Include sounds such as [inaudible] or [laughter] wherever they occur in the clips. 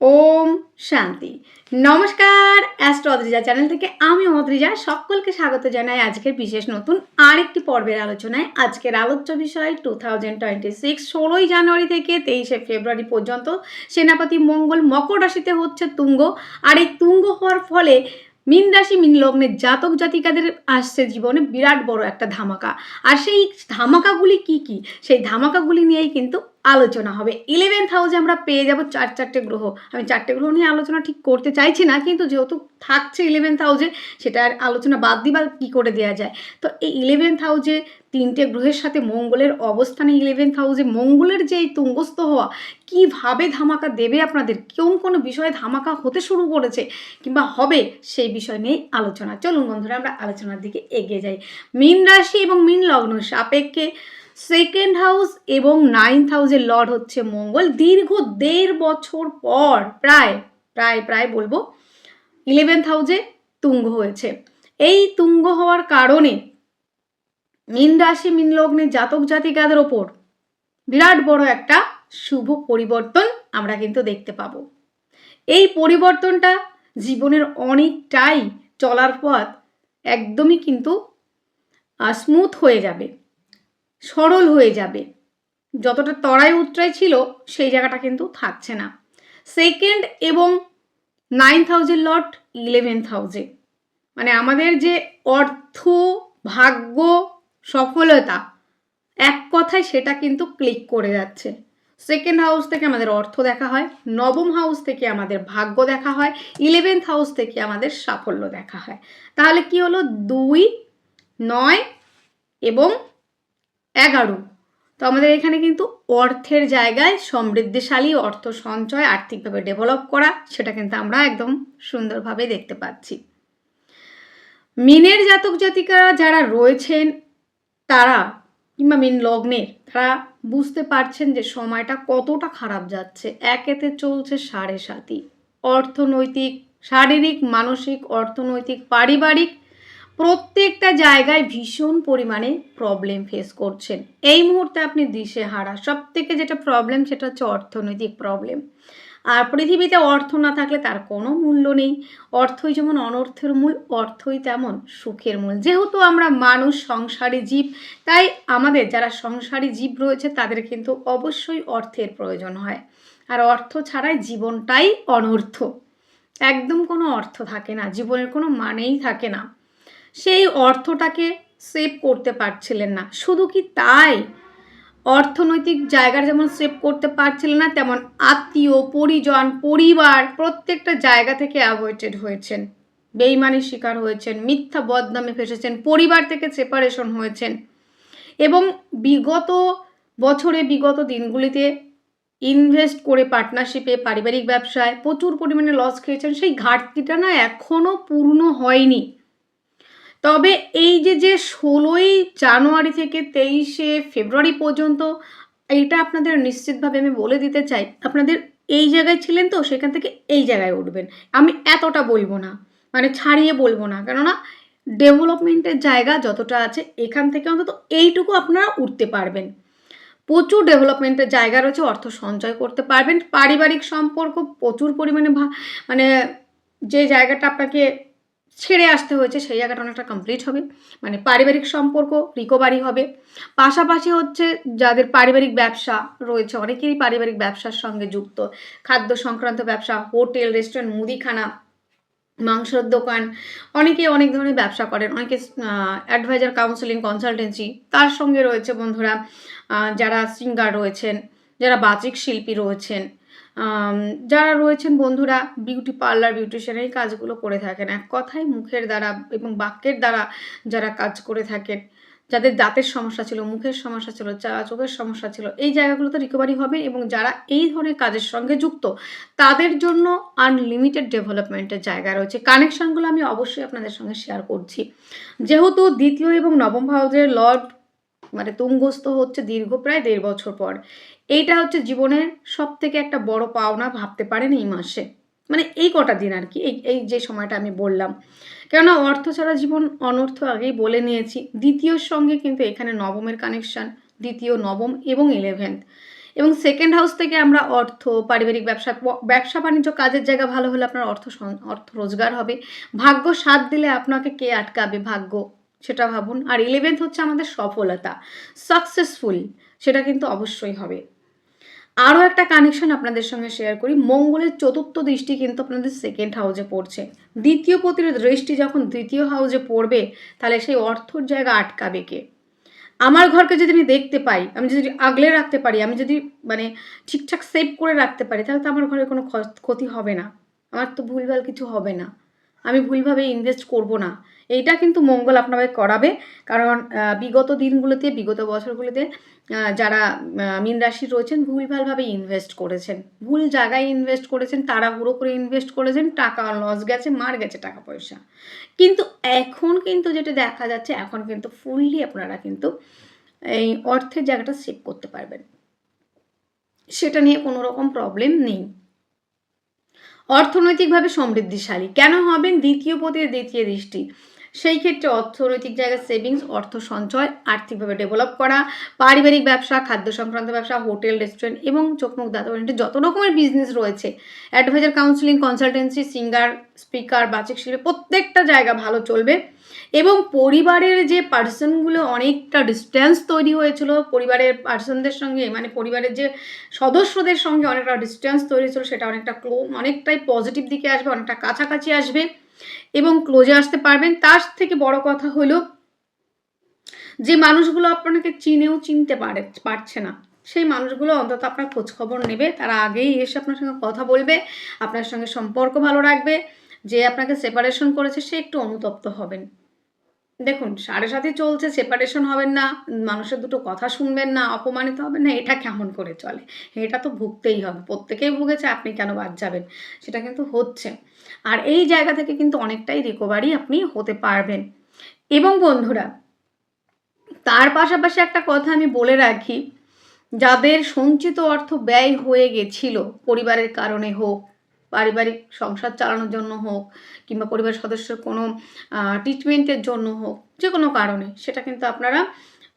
ওম শান্তি। নমস্কার astro Adrija channel থেকে আমি অদ্রিজা সকলকে স্বাগত জানাই আজকের বিশেষ নতুন আরেকটি পর্বের আলোচনায়। আজকের আলোচ্য বিষয় টু থাউজেন্ড টোয়েন্টি সিক্স ষোলোই জানুয়ারি থেকে তেইশে ফেব্রুয়ারি পর্যন্ত সেনাপতি মঙ্গল মকর রাশিতে হচ্ছে তুঙ্গ। আর এই তুঙ্গ হওয়ার ফলে মিন রাশি, মিন লগ্নের জাতক জাতিকাদের আসছে জীবনে বিরাট বড় একটা ধামাকা। আর সেই ধামাকাগুলি কি কি? সেই ধামাকাগুলি নিয়েই কিন্তু আলোচনা হবে। ইলেভেন্থ হাউসে আমরা পেয়ে যাব চার চারটে গ্রহ। আমি চারটে গ্রহ নিয়ে আলোচনা ঠিক করতে চাইছি না, কিন্তু যেহেতু থাকছে ইলেভেন্থ হাউসে সেটার আলোচনা বাদ দিবা কী করে দেওয়া যায়? তো এই ইলেভেন্থ হাউসে তিনটে গ্রহের সাথে মঙ্গলের অবস্থানে ইলেভেন্থ হাউসে মঙ্গলের যে এই তুঙ্গস্থ হওয়া, কীভাবে ধামাকা দেবে আপনাদের? কোন কোনো বিষয়ে ধামাকা হতে শুরু করেছে কিংবা হবে সেই বিষয় নিয়েই আলোচনা। চলুন বন্ধুরা, আমরা আলোচনার দিকে এগিয়ে যাই। মীন রাশি এবং মীন লগ্ন, সাপেক্ষে সেকেন্ড হাউস এবং নাইন্থ হাউসের লর্ড হচ্ছে মঙ্গল। দীর্ঘ দেড় বছর পর, প্রায় প্রায় প্রায় বলব ইলেভেন্থ হাউসে তুঙ্গ হয়েছে। এই তুঙ্গ হওয়ার কারণে মীন রাশি, মীন লগ্নের জাতক জাতিকাদের ওপর বিরাট বড় একটা শুভ পরিবর্তন আমরা কিন্তু দেখতে পাবো। এই পরিবর্তনটা জীবনের অনেকটাই চলার পথ একদমই কিন্তু স্মুথ হয়ে যাবে। সরল হয়ে যাবে। যতটা তরাই উতরাই ছিল, সেই জায়গাটা কিন্তু থাকছে না। সেকেন্ড এবং নাইন থাউজেন্ড লট ইলেভেন্থ হাউজে মানে আমাদের যে অর্থ, ভাগ্য, সফলতা, এক কথায় সেটা কিন্তু ক্লিক করে যাচ্ছে। সেকেন্ড হাউস থেকে আমাদের অর্থ দেখা হয়, নবম হাউস থেকে আমাদের ভাগ্য দেখা হয় ইলেভেন্থ হাউস থেকে আমাদের সাফল্য দেখা হয়। তাহলে কি হলো? দুই, নয় এবং এগারো। তো আমাদের এখানে কিন্তু অর্থের জায়গায় সমৃদ্ধিশালী অর্থ সঞ্চয় আর্থিকভাবে ডেভেলপ করা, সেটা কিন্তু আমরা একদম সুন্দরভাবে দেখতে পাচ্ছি। মিনের জাতক জাতিকারা যারা রয়েছেন, তারা কিংবা মিন লগ্নের, তারা বুঝতে পারছেন যে সময়টা কতটা খারাপ যাচ্ছে। একেতে চলছে সাড়ে সাতই। অর্থনৈতিক, শারীরিক, মানসিক, অর্থনৈতিক, পারিবারিক প্রত্যেকটা জায়গায় ভীষণ পরিমাণে প্রবলেম ফেস করছেন। এই মুহূর্তে আপনি দিশে হারা সব থেকে যেটা প্রবলেম সেটা হচ্ছে অর্থনৈতিক প্রবলেম আর পৃথিবীতে অর্থ না থাকলে তার কোনো মূল্য নেই। অর্থই যেমন অনর্থের মূল, অর্থই তেমন সুখের মূল। যেহেতু আমরা মানুষ, সংসারী জীব, তাই আমাদের যারা সংসারী জীব রয়েছে, তাদের কিন্তু অবশ্যই অর্থের প্রয়োজন হয়। আর অর্থ ছাড়াই জীবনটাই অনর্থ। একদম কোনো অর্থ থাকে না, জীবনের কোনো মানেই থাকে না। সেই অর্থটাকে সেভ করতে পারছিলেন না। শুধু কি তাই? অর্থনৈতিক জায়গার যেমন সেভ করতে পারছিলেন না, তেমন আত্মীয়, পরিজন, পরিবার প্রত্যেকটা জায়গা থেকে অ্যাভয়েডেড হয়েছেন। বেইমানির শিকার হয়েছেন, মিথ্যা বদনামে ফেসেছেন, পরিবার থেকে সেপারেশন হয়েছেন। এবং বিগত বছরে, বিগত দিনগুলিতে ইনভেস্ট করে পার্টনারশিপে পারিবারিক ব্যবসায় প্রচুর পরিমাণে লস খেয়েছেন। সেই ঘাটতিটা না এখনও পূর্ণ হয়নি। তবে এই যে যে ষোলোই জানুয়ারি থেকে তেইশে ফেব্রুয়ারি পর্যন্ত, এটা আপনাদের নিশ্চিতভাবে আমি বলে দিতে চাই, আপনাদের এই জায়গায় ছিলেন তো, সেখান থেকে এই জায়গায় উঠবেন। আমি এতটা বলব না মানে ছাড়িয়ে বলব না, কেননা ডেভেলপমেন্টের জায়গা যতটা আছে, এখান থেকে অন্তত এইটুকু আপনারা উঠতে পারবেন। প্রচুর ডেভেলপমেন্টের জায়গা রয়েছে, অর্থ সঞ্চয় করতে পারবেন, পারিবারিক সম্পর্ক প্রচুর পরিমাণে মানে যে জায়গাটা আপনাকে ছেড়ে আসতে হয়েছে, সেই জায়গাটা অনেকটা কমপ্লিট হবে। মানে পারিবারিক সম্পর্ক রিকভারি হবে। পাশাপাশি হচ্ছে যাদের পারিবারিক ব্যবসা রয়েছে, অনেকেরই পারিবারিক ব্যবসার সঙ্গে যুক্ত। খাদ্য সংক্রান্ত ব্যবসা, হোটেল রেস্টুরেন্ট মুদিখানা, মাংসর দোকান, অনেকে অনেক ধরনের ব্যবসা করেন। অনেকে অ্যাডভাইজার কাউন্সিলিং কনসালটেন্সি তার সঙ্গে রয়েছে বন্ধুরা যারা সিঙ্গার রয়েছেন, যারা বাচিক শিল্পী রয়েছেন। যারা রয়েছেন বন্ধুরা বিউটি পার্লার বিউটিশিয়ান এই কাজগুলো করে থাকেন। এক কথায় মুখের দ্বারা এবং বাক্যের দ্বারা যারা কাজ করে থাকেন, যাদের দাঁতের সমস্যা ছিল, মুখের সমস্যা ছিল চোখের সমস্যা ছিল, এই জায়গাগুলোতে রিকভারি হবে এবং যারা এই ধরনের কাজের সঙ্গে যুক্ত, তাদের জন্য আনলিমিটেড ডেভেলপমেন্টের জায়গা রয়েছে। কানেকশনগুলো আমি অবশ্যই আপনাদের সঙ্গে শেয়ার করছি। যেহেতু দ্বিতীয় এবং নবম ভাউজের লর্ড মানে তুঙ্গস্থ হচ্ছে দীর্ঘ প্রায় দেড় বছর পর। এইটা হচ্ছে জীবনের সব থেকে একটা বড় পাওনা ভাবতে পারেন এই মাসে। মানে এই কটা দিন আর কি, এই এই যে সময়টা আমি বললাম। কেননা অর্থ ছাড়া জীবন অনর্থ আগেই বলে নিয়েছি। দ্বিতীয়র সঙ্গে কিন্তু এখানে নবমের কানেকশান দ্বিতীয় নবম এবং ইলেভেন্থ এবং সেকেন্ড হাউস থেকে আমরা অর্থ, পারিবারিক ব্যবসা ব্যবসা বাণিজ্য কাজের জায়গা ভালো হলে আপনার অর্থ অর্থ রোজগার হবে। ভাগ্য সাথ দিলে আপনাকে কে আটকাবে ভাগ্য? সেটা ভাবুন। আর ইলেভেন্থ হচ্ছে আমাদের সফলতা সাকসেসফুল সেটা কিন্তু অবশ্যই হবে। আরও একটা কানেকশন আপনাদের সঙ্গে শেয়ার করি। মঙ্গলের চতুর্থ দৃষ্টি কিন্তু আপনাদের সেকেন্ড হাউসে পড়ছে। দ্বিতীয় পতির দৃষ্টি যখন দ্বিতীয় হাউসে পড়বে, তাহলে সেই অর্থর জায়গা আটকাবে কে? আমার ঘরকে যদি আমি দেখতে পাই, আমি যদি আগলে রাখতে পারি, আমি যদি মানে ঠিকঠাক সেভ করে রাখতে পারি, তাহলে তো আমার ঘরে কোনো ক্ষতি হবে না। আমার তো ভুলভাল কিছু হবে না। আমি ভুলভাবে ইনভেস্ট করব না। এইটা কিন্তু মঙ্গল আপনাকে করাবে। কারণ বিগত দিনগুলোতে, বিগত বছরগুলোতে যারা মীন রাশি রয়েছেন, ভুলভালভাবে ইনভেস্ট করেছেন। ভুল জায়গায় ইনভেস্ট করেছেন, তাড়াহুড়ো করে ইনভেস্ট করেছেন, টাকা লস গেছে, মার গেছে টাকা পয়সা। কিন্তু এখন কিন্তু যেটা দেখা যাচ্ছে, এখন কিন্তু ফুললি আপনারা কিন্তু এই অর্থের জায়গাটা সেভ করতে পারবেন। সেটা নিয়ে কোনো রকম প্রবলেম নেই। অর্থনৈতিকভাবে সমৃদ্ধিশালী। কেন হবেন? দ্বিতীয় পদের দ্বিতীয় দৃষ্টি। সেই ক্ষেত্রে অর্থনৈতিক জায়গায় সেভিংস অর্থ সঞ্চয়, আর্থিকভাবে ডেভেলপ করা, পারিবারিক ব্যবসা, খাদ্য সংক্রান্ত ব্যবসা, হোটেল রেস্টুরেন্ট এবং চোখমুখ দাঁত ওরিয়েন্টেড যত রকমের বিজনেস রয়েছে adviser counselling consultancy singer speaker বাচিক শিল্পে, প্রত্যেকটা জায়গা ভালো চলবে। এবং পরিবারের যে পার্সনগুলো অনেকটা ডিস্টেন্স তৈরি হয়েছিল, পরিবারের পার্সনদের সঙ্গে মানে পরিবারের যে সদস্যদের সঙ্গে অনেকটা ডিস্টেন্স তৈরি হয়েছিল, সেটা অনেকটা ক্লো অনেকটাই পজিটিভ দিকে আসবে, অনেকটা কাছাকাছি আসবে। এবং ক্লোজে আসতে পারবেন। তার থেকে বড় কথা হলো, যে মানুষগুলো আপনাকে চিনেও চিনতে পারে, পারছে না, সেই মানুষগুলো অন্তত আপনার খোঁজখবর নেবে। তারা আগেই এসে আপনার সঙ্গে কথা বলবে, আপনার সঙ্গে সম্পর্ক ভালো রাখবে। যে আপনাকে সেপারেশন করেছে, সে একটু অনুতপ্ত হবেন। দেখুন, সাড়ে সাথে চলছে সেপারেশন হবেন না, মানুষের দুটো কথা শুনবেন না, অপমানিত হবেন না, এটা কেমন করে চলে? এটা তো ভুগতেই হবে, প্রত্যেকেই ভুগেছে, আপনি কেন বাদ যাবেন? সেটা কিন্তু হচ্ছে। আর এই জায়গা থেকে কিন্তু অনেকটাই রিকভারি আপনি হতে পারবেন। এবং বন্ধুরা, তার পাশাপাশি একটা কথা আমি বলে রাখি, যাদের সঞ্চিত অর্থ ব্যয় হয়ে গেছিল, পরিবারের কারণে হোক পারিবারিক সংসার চালানোর জন্য হোক কিংবা পরিবার সদস্যের কোনো ট্রিটমেন্টের জন্য হোক, যে কোনো কারণে, সেটা কিন্তু আপনারা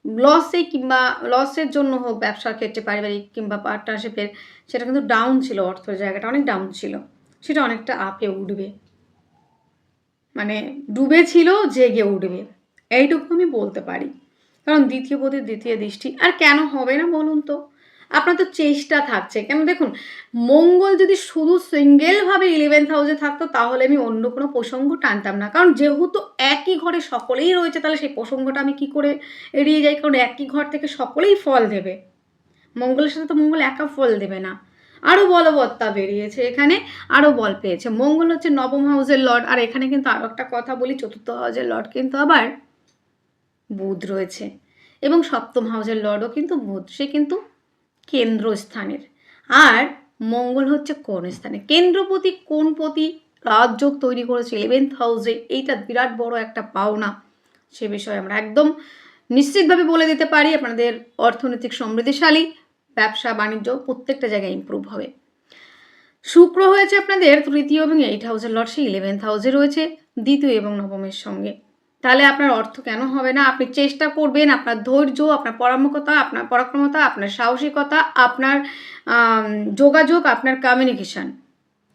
লসে কিংবা লসের জন্য হোক ব্যবসার ক্ষেত্রে, পারিবারিক কিংবা পার্টনারশিপের সেটা কিন্তু ডাউন ছিল অর্থের জায়গাটা, অনেক ডাউন ছিল। সেটা অনেকটা আপে উঠবে। মানে ডুবে ছিল জেগে উঠবে। এইটুকু আমি বলতে পারি। কারণ দ্বিতীয় পদের দ্বিতীয় দৃষ্টি, আর কেন হবে না বলুন তো? আপনার তো চেষ্টা থাকছে। কেন দেখুন, মঙ্গল যদি শুধু সিঙ্গেলভাবে ইলেভেন্থ হাউসে থাকতো, তাহলে আমি অন্য কোনো প্রসঙ্গ টানতাম না। কারণ যেহেতু একই ঘরে সকলেই রয়েছে, তাহলে সেই প্রসঙ্গটা আমি কি করে এড়িয়ে যাই? কারণ একই ঘর থেকে সকলেই ফল দেবে। মঙ্গলের সাথে তো মঙ্গল একা ফল দেবে না। আরও বলবত্তা বেরিয়েছে এখানে আরও বল পেয়েছে। মঙ্গল হচ্ছে নবম হাউসের লর্ড আর এখানে কিন্তু আরও একটা কথা বলি, চতুর্থ হাউসের লর্ড কিন্তু আবার বুধ রয়েছে। এবং সপ্তম হাউসের লর্ডও কিন্তু বুধ। সে কিন্তু কেন্দ্রস্থানের। আর মঙ্গল হচ্ছে কোন স্থানে? কেন্দ্রপতি কোনপতি রাজযোগ তৈরি করেছে? ইলেভেন্থ হাউসে এইটা বিরাট বড় একটা পাওনা। সে বিষয়ে আমরা একদম নিশ্চিতভাবে বলে দিতে পারি, আপনাদের অর্থনৈতিক সমৃদ্ধিশালী, ব্যবসা, বাণিজ্য প্রত্যেকটা জায়গায় ইম্প্রুভ হবে। শুক্র হয়েছে আপনাদের তৃতীয় এবং এইট হাউসের লর্ড সে ইলেভেন্থ হাউসে রয়েছে দ্বিতীয় এবং নবমের সঙ্গে। তাহলে আপনার অর্থ কেন হবে না? আপনি চেষ্টা করবেন আপনার ধৈর্য, আপনার পরামর্শতা, আপনার পরাক্রমতা, আপনার সাহসিকতা, আপনার যোগাযোগ, আপনার কমিউনিকেশন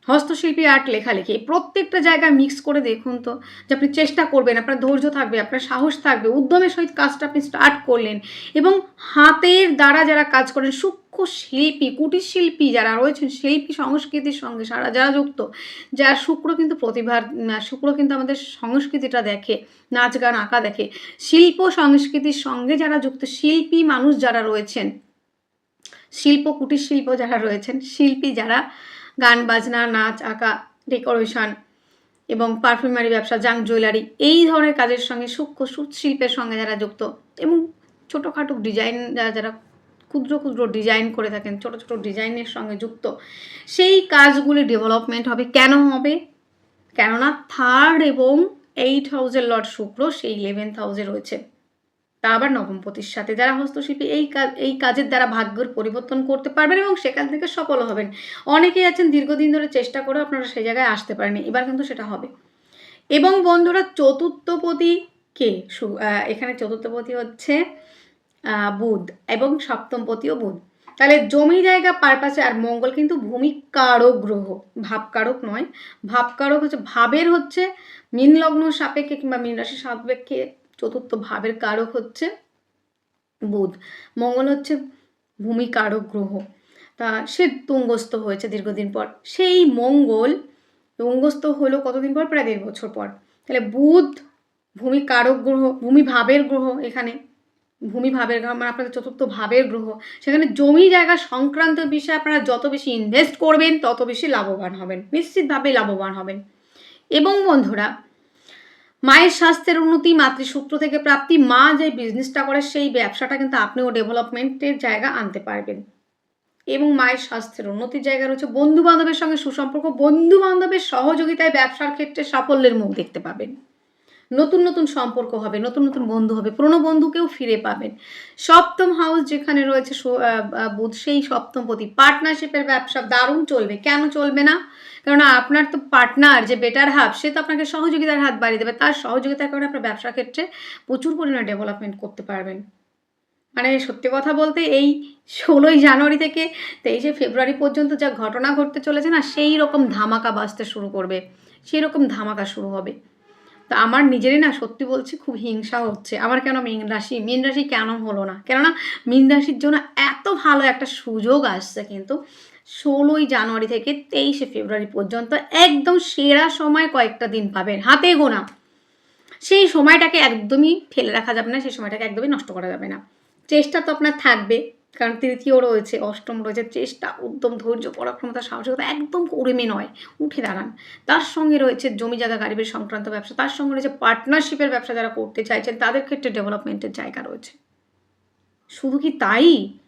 হস্তশিল্পী আর্ট লেখালেখি প্রত্যেকটা জায়গায় মিক্স করে দেখুন তো যে আপনি চেষ্টা করবেন, আপনার ধৈর্য থাকবে, আপনার সাহস থাকবে, উদ্যমের সহিত কাজটা আপনি স্টার্ট করলেন এবং হাতের দ্বারা যারা কাজ করেন, সূক্ষ্ম শিল্পী, কুটির শিল্পী যারা রয়েছেন, শিল্পী সংস্কৃতির সঙ্গে সারা যারা যুক্ত যার শুক্র কিন্তু প্রতিভার শুক্র কিন্তু আমাদের সংস্কৃতিটা দেখে, নাচ গান আঁকা দেখে, শিল্প সংস্কৃতির সঙ্গে যারা যুক্ত, শিল্পী মানুষ যারা রয়েছেন, শিল্প কুটির শিল্প যারা রয়েছেন, শিল্পী যারা গান, বাজনা, নাচ, আঁকা ডেকোরেশন এবং পারফিউমারি ব্যবসা জাং জুয়েলারি এই ধরনের কাজের সঙ্গে সূক্ষ্ম শিল্পের সঙ্গে যারা যুক্ত এবং ছোটোখাটো ডিজাইন যারা যারা ক্ষুদ্র ক্ষুদ্র ডিজাইন করে থাকেন, ছোট ছোট ডিজাইনের সঙ্গে যুক্ত, সেই কাজগুলি ডেভেলপমেন্ট হবে। কেন হবে? কেননা থার্ড এবং এইট হাউসের লর্ড শুক্র সেই ইলেভেন্থ হাউসে রয়েছে। তা আবার নবমপতির সাথে যারা হস্তশিল্পী এই কাজ এই কাজের দ্বারা ভাগ্যের পরিবর্তন করতে পারবেন এবং সেখান থেকে সফল হবেন। অনেকেই আছেন দীর্ঘদিন ধরে চেষ্টা করে আপনারা সেই জায়গায় আসতে পারেনি এবার কিন্তু সেটা হবে। এবং বন্ধুরা, চতুর্থপতি কে? এখানে চতুর্থপতি হচ্ছে বুধ এবং সপ্তমপতিও বুধ। তাহলে জমি জায়গা, পারপাসে আর মঙ্গল কিন্তু ভূমিকারক গ্রহ। ভাবকারক নয়। ভাবকারক হচ্ছে, ভাবের হচ্ছে, মীন লগ্ন সাপেক্ষে কিংবা মীন রাশি সাপেক্ষে চতুর্থ ভাবের কারক হচ্ছে বুধ। মঙ্গল হচ্ছে ভূমিকারক গ্রহ। তা সে তুঙ্গস্থ হয়েছে দীর্ঘদিন পর। সেই মঙ্গল তুঙ্গস্থ হলো কতদিন পর? প্রায় দেড় বছর পর। তাহলে বুধ ভূমি কারক গ্রহ, ভূমি ভাবের গ্রহ এখানে। ভূমি ভাবের গ্রহ মানে আপনাদের চতুর্থ ভাবের গ্রহ। সেখানে জমি জায়গা সংক্রান্ত বিষয়ে আপনারা যত বেশি ইনভেস্ট করবেন, তত বেশি লাভবান হবেন। নিশ্চিতভাবে লাভবান হবেন। এবং বন্ধুরা মায়ের স্বাস্থ্যের উন্নতি, মাতৃসূত্র থেকে প্রাপ্তি, মা যে বিজনেসটা করে সেই ব্যবসাটা কিন্তু আপনিও ডেভেলপমেন্টের জায়গা আনতে পারবেন। এবং মায়ের স্বাস্থ্যের উন্নতির জায়গা রয়েছে। বন্ধু বান্ধবের সঙ্গে সুসম্পর্ক বন্ধু বান্ধবের সহযোগিতায় ব্যবসার ক্ষেত্রে সাফল্যের মুখ দেখতে পাবেন। নতুন নতুন সম্পর্ক হবে, নতুন নতুন বন্ধু হবে, পুরনো বন্ধুকেও ফিরে পাবেন। সপ্তম হাউস যেখানে রয়েছে বুধ, সেই সপ্তম প্রতি পার্টনারশিপের ব্যবসা দারুণ চলবে। কেন চলবে না? কেননা আপনার তো পার্টনার যে বেটার হাফ সে তো আপনাকে সহযোগিতার হাত বাড়িয়ে দেবে। তার সহযোগিতার কারণে আপনার ব্যবসার ক্ষেত্রে প্রচুর পরিমাণে ডেভেলপমেন্ট করতে পারবেন। মানে সত্যি কথা বলতে এই ষোলোই জানুয়ারি থেকে তেইশে ফেব্রুয়ারি পর্যন্ত যা ঘটনা ঘটতে চলেছে না, সেই রকম ধামাকা বাঁচতে শুরু করবে। সেই রকম ধামাকা শুরু হবে। তা আমার নিজেরই না সত্যি বলছি খুব হিংসা হচ্ছে। আমার কেন মীন রাশি? মীন রাশি কেন হলো না? কেননা মীন রাশির জন্য এত ভালো একটা সুযোগ আসছে কিন্তু ষোলোই জানুয়ারি থেকে তেইশে ফেব্রুয়ারি পর্যন্ত একদম সেরা সময় কয়েকটা দিন পাবেন, হাতে গোনা। সেই সময়টাকে একদমই ফেলে রাখা যাবে না, সেই সময়টাকে একদমই নষ্ট করা যাবে না। চেষ্টা তো আপনার থাকবে। কারণ তৃতীয় রয়েছে, অষ্টম রয়েছে, চেষ্টা, উদ্যম, ধৈর্য, পরাক্রমতা, সাহসিকতা, একদম কর্মী নয়, উঠে দাঁড়ান। তার সঙ্গে রয়েছে জমি জায়গা, গাড়ি বাড়ি সংক্রান্ত ব্যবসা, তার সঙ্গে রয়েছে পার্টনারশিপের ব্যবসা যারা করতে চাইছেন, তাদের ক্ষেত্রে ডেভেলপমেন্টের জায়গা রয়েছে। শুধু কি তাই?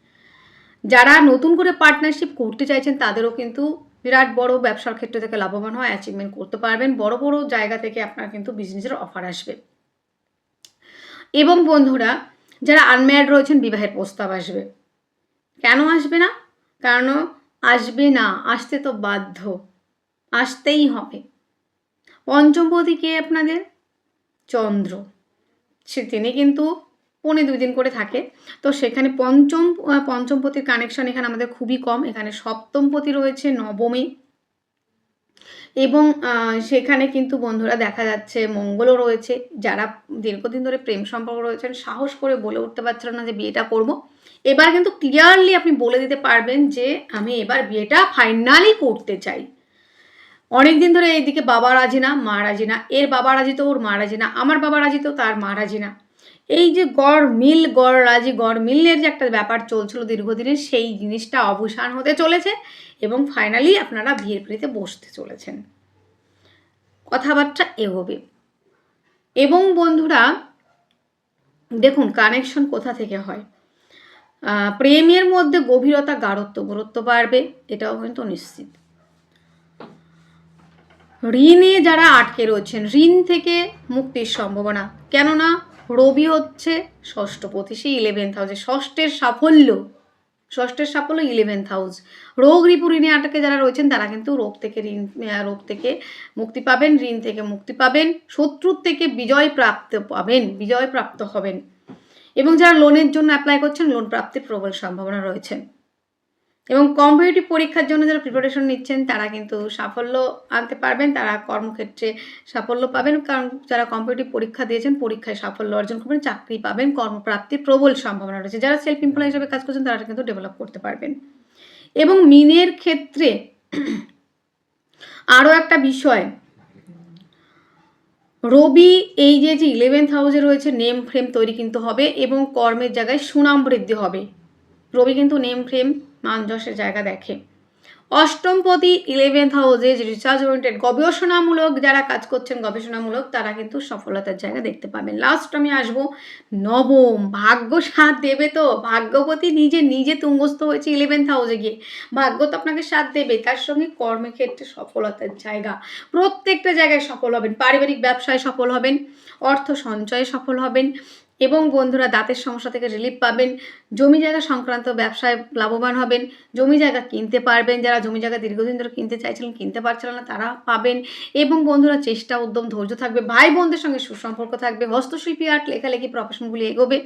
যারা নতুন করে পার্টনারশিপ করতে চাইছেন, তাদেরও কিন্তু বিরাট বড় ব্যবসার ক্ষেত্র থেকে লাভবান হয় অ্যাচিভমেন্ট করতে পারবেন। বড় বড় জায়গা থেকে আপনার কিন্তু বিজনেসের অফার আসবে। এবং বন্ধুরা, যারা আনম্যারিড রয়েছেন, বিবাহের প্রস্তাব আসবে। কেন আসবে না? কারণ আসবে না, আসতে তো বাধ্য। আসতেই হবে। পঞ্চমপতি কে আপনাদের? চন্দ্র। সে তিনি কিন্তু পৌনে দুই দিন করে থাকে। তো সেখানে পঞ্চম পঞ্চমপতির কানেকশন এখানে আমাদের খুবই কম। এখানে সপ্তমপতি রয়েছে, নবমে। এবং সেখানে কিন্তু বন্ধুরা দেখা যাচ্ছে, মঙ্গলও রয়েছে। যারা দীর্ঘদিন ধরে প্রেম সম্পর্ক রয়েছেন, সাহস করে বলে উঠতে পারছিলেন না যে বিয়েটা করব। এবার কিন্তু ক্লিয়ারলি আপনি বলে দিতে পারবেন যে আমি এবার বিয়েটা ফাইনালি করতে চাই। অনেক দিন ধরে এইদিকে বাবা রাজি না, মা রাজি না, এর বাবা রাজি তো, ওর মা রাজি না, আমার বাবা রাজি তো, তার মা রাজি না। এই যে গড় মিল, গড় রাজি, গড় মিলের যে একটা ব্যাপার চলছিল দীর্ঘদিনের, সেই জিনিসটা অবসান হতে চলেছে এবং ফাইনালি আপনারা বিয়ের পিড়িতে বসতে চলেছেন। কথাবার্তা এগোবে। এবং বন্ধুরা, দেখুন কানেকশন কোথা থেকে হয়? প্রেমের মধ্যে গভীরতা গাঢ়ত্ব, গুরুত্ব বাড়বে, এটাও কিন্তু নিশ্চিত। ঋণে যারা আটকে রয়েছেন, ঋণ থেকে মুক্তির সম্ভাবনা, কেননা রবি হচ্ছে ষষ্ঠপতি সেই ইলেভেন্থ হাউসে ষষ্ঠের সাফল্য ষষ্ঠের সাফল্য ইলেভেন্থ হাউস রোগ, রিপু ঋণে আটকে যারা রয়েছেন, তারা কিন্তু রোগ থেকে ঋণ রোগ থেকে মুক্তি পাবেন, ঋণ থেকে মুক্তি পাবেন, শত্রুর থেকে বিজয় প্রাপ্ত পাবেন, বিজয় প্রাপ্ত হবেন। এবং যারা লোনের জন্য অ্যাপ্লাই করছেন লোন প্রাপ্তির প্রবল সম্ভাবনা রয়েছে। এবং কম্পিটিটিভ পরীক্ষার জন্য যারা প্রিপারেশন নিচ্ছেন, তারা কিন্তু সাফল্য আনতে পারবেন, তারা কর্মক্ষেত্রে সাফল্য পাবেন, কারণ যারা কম্পিটিটিভ পরীক্ষা দিয়েছেন, পরীক্ষায় সাফল্য অর্জন করবেন, চাকরি পাবেন, কর্মপ্রাপ্তির প্রবল সম্ভাবনা রয়েছে। যারা সেলফ এমপ্লয় হিসেবে কাজ করছেন, তারা কিন্তু ডেভেলপ করতে পারবেন। এবং মিনের ক্ষেত্রে [clears throat] আরও একটা বিষয় রবি, এই যে যে ইলেভেন্থ হাউসে রয়েছে নেম ফ্রেম তৈরি কিন্তু হবে এবং কর্মের জায়গায় সুনাম বৃদ্ধি হবে। রবি কিন্তু নেম ফ্রেম মানযশের জায়গা দেখে। অষ্টমপতি ইলেভেন্থ হাউসে যে রিসার্চ ওরিয়েন্টেড গবেষণামূলক যারা কাজ করছেন, গবেষণামূলক, তারা কিন্তু সফলতার জায়গা দেখতে পাবেন। লাস্ট আমি আসব নবম। ভাগ্য সাথ দেবে তো। ভাগ্যপতি নিজে নিজে তুঙ্গস্থ হয়েছে ইলেভেন্থ হাউসে গিয়ে। ভাগ্য তো আপনাকে সাথ দেবে, তার সঙ্গে কর্মক্ষেত্রে সফলতার জায়গা। প্রত্যেকটা জায়গায় সফল হবেন। পারিবারিক ব্যবসায় সফল হবেন, অর্থ সঞ্চয়ে সফল হবেন এবং বন্ধুরা দাঁতের সমস্যা থেকে রিলিফ পাবেন, জমি জায়গা সংক্রান্ত ব্যবসায় লাভবান হবেন, জমি জায়গা কিনতে পারবেন, যারা জমি জায়গা দীর্ঘদিন ধরে কিনতে চাইছিলেন, কিনতে পারছিলেন না, তারা পাবেন। এবং বন্ধুরা চেষ্টা, উদ্যম, ধৈর্য থাকবে ভাই বোনদের সঙ্গে সুসম্পর্ক থাকবে, হস্তশিল্পী, আর্ট, লেখালেখি প্রফেশনগুলি এগোবে।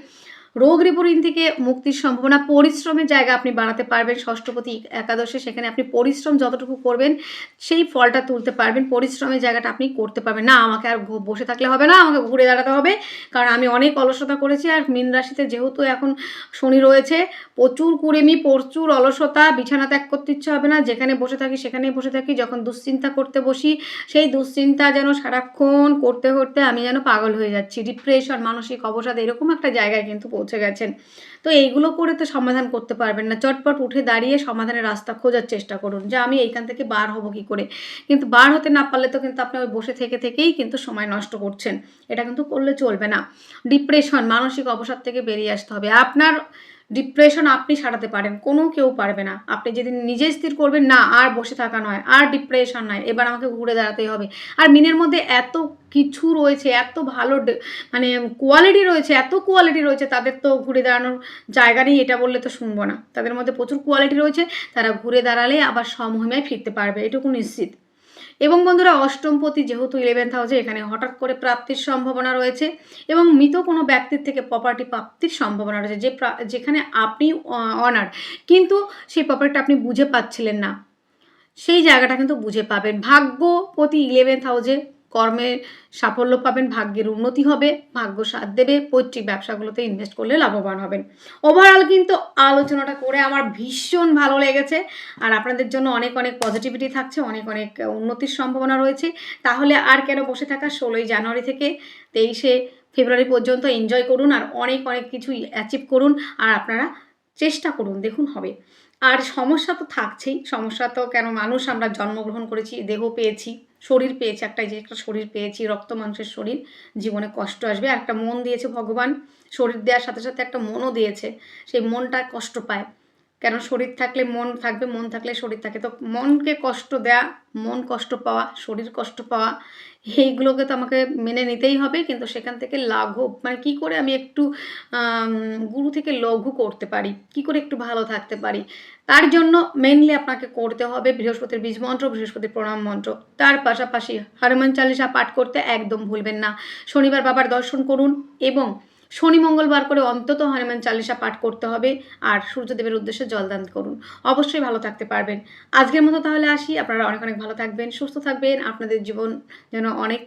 রোগ রিপুরিন থেকে মুক্তির সম্ভাবনা, পরিশ্রমের জায়গা আপনি বাড়াতে পারবেন। ষষ্ঠপতি একাদশে সেখানে আপনি পরিশ্রম যতটুকু করবেন, সেই ফলটা তুলতে পারবেন। পরিশ্রমের জায়গাটা আপনি করতে পারবেন। না, আমাকে আর বসে থাকলে হবে না, আমাকে ঘুরে দাঁড়াতে হবে। কারণ আমি অনেক অলসতা করেছি আর মীন রাশিতে যেহেতু এখন শনি রয়েছে, প্রচুর কুড়েমি, প্রচুর অলসতা, বিছানা ত্যাগ করতে ইচ্ছে হবে না। যেখানে বসে থাকি সেখানেই বসে থাকি। যখন দুশ্চিন্তা করতে বসি, সেই দুশ্চিন্তা যেন সারাক্ষণ করতে করতে আমি যেন পাগল হয়ে যাচ্ছি। ডিপ্রেশন মানসিক অবসাদ, এরকম একটা জায়গায় কিন্তু পৌঁছে গেছেন। তো এইগুলো করে তো সমাধান করতে পারবেন না। চটপট উঠে দাঁড়িয়ে সমাধানের রাস্তা খোঁজার চেষ্টা করুন যে আমি এইখান থেকে বার হব কি করে। কিন্তু বার হতে না পারলে তো কিন্তু আপনি ওই বসে থেকে থেকেই কিন্তু সময় নষ্ট করছেন। এটা কিন্তু করলে চলবে না। ডিপ্রেশন, মানসিক অবসাদ থেকে বেরিয়ে আসতে হবে। আপনার ডিপ্রেশন আপনি সারাতে পারেন, কোনো কেউ পারবে না। আপনি যেদিন নিজে স্থির করবেন, না, আর বসে থাকা নয়, আর ডিপ্রেশন নয়, এবার আমাকে ঘুরে দাঁড়াতেই হবে। আর মিনের মধ্যে এত কিছু রয়েছে, এত ভালো মানে কোয়ালিটি রয়েছে, এত কোয়ালিটি রয়েছে, তাদের তো ঘুরে দাঁড়ানোর জায়গা নেই, এটা বললে তো শুনব না। তাদের মধ্যে প্রচুর কোয়ালিটি রয়েছে, তারা ঘুরে দাঁড়ালে আবার সমহিমায় ফিরতে পারবে, এটুকু নিশ্চিত। এবং বন্ধুরা, অষ্টমপতি যেহেতু ইলেভেন্থ হাউসে এখানে হঠাৎ করে প্রাপ্তির সম্ভাবনা রয়েছে এবং মৃত কোনো ব্যক্তির থেকে প্রপার্টি প্রাপ্তির সম্ভাবনা রয়েছে, যে যেখানে আপনি অনার কিন্তু সেই প্রপার্টিটা আপনি বুঝে পাচ্ছিলেন না। সেই জায়গাটা কিন্তু বুঝে পাবেন। ভাগ্যপতি ইলেভেন্থ হাউসে কর্মে সাফল্য পাবেন, ভাগ্যের উন্নতি হবে, ভাগ্য সাথ দেবে, পৈতৃক ব্যবসাগুলোতে ইনভেস্ট করলে লাভবান হবেন। ওভারঅল কিন্তু আলোচনাটা করে আমার ভীষণ ভালো লেগেছে আর আপনাদের জন্য অনেক অনেক পজিটিভিটি থাকছে, অনেক অনেক উন্নতির সম্ভাবনা রয়েছে। তাহলে আর কেন বসে থাকা? ষোলোই জানুয়ারি থেকে তেইশে ফেব্রুয়ারি পর্যন্ত এনজয় করুন আর অনেক অনেক কিছু অ্যাচিভ করুন আর আপনারা চেষ্টা করুন, দেখুন হবে। আর সমস্যা তো থাকছেই। সমস্যা তো কেন মানুষ আমরা জন্মগ্রহণ করেছি, দেহ পেয়েছি, শরীর পেয়েছি একটা যে একটা শরীর পেয়েছি, রক্ত মাংসের শরীর, জীবনে কষ্ট আসবে। একটা মন দিয়েছে ভগবান, শরীর দেওয়ার সাথে সাথে একটা মনও দিয়েছে। সেই মনটা কষ্ট পায়। কেন শরীর থাকলে মন থাকবে, মন থাকলে শরীর থাকে। তো মনকে কষ্ট দেয়া, মন কষ্ট পাওয়া, শরীর কষ্ট পাওয়া, এইগুলোকে তো আমাকে মেনে নিতেই হবে। কিন্তু সেখান থেকে লাঘব মানে কি করে আমি একটু গুরু থেকে লঘু করতে পারি? কি করে একটু ভালো থাকতে পারি? তার জন্য মেনলি আপনাকে করতে হবে বৃহস্পতির বীজ মন্ত্র, বৃহস্পতির প্রণাম মন্ত্র। তার পাশাপাশি হনুমান চালিসা পাঠ করতে একদম ভুলবেন না। শনিবার বাবার দর্শন করুন এবং শনি মঙ্গলবার করে অন্তত হনুমান চালিশা পাঠ করতে হবে আর সূর্যদেবের উদ্দেশ্যে জলদান করুন। অবশ্যই ভালো থাকতে পারবেন। আজকের মতো তাহলে আসি। আপনারা অনেক অনেক ভালো থাকবেন, সুস্থ থাকবেন। আপনাদের জীবন যেন অনেক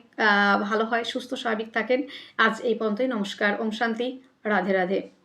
ভালো হয়, সুস্থ স্বাভাবিক থাকেন। আজ এই পর্যন্তই। নমস্কার। ওম শান্তি। রাধে রাধে।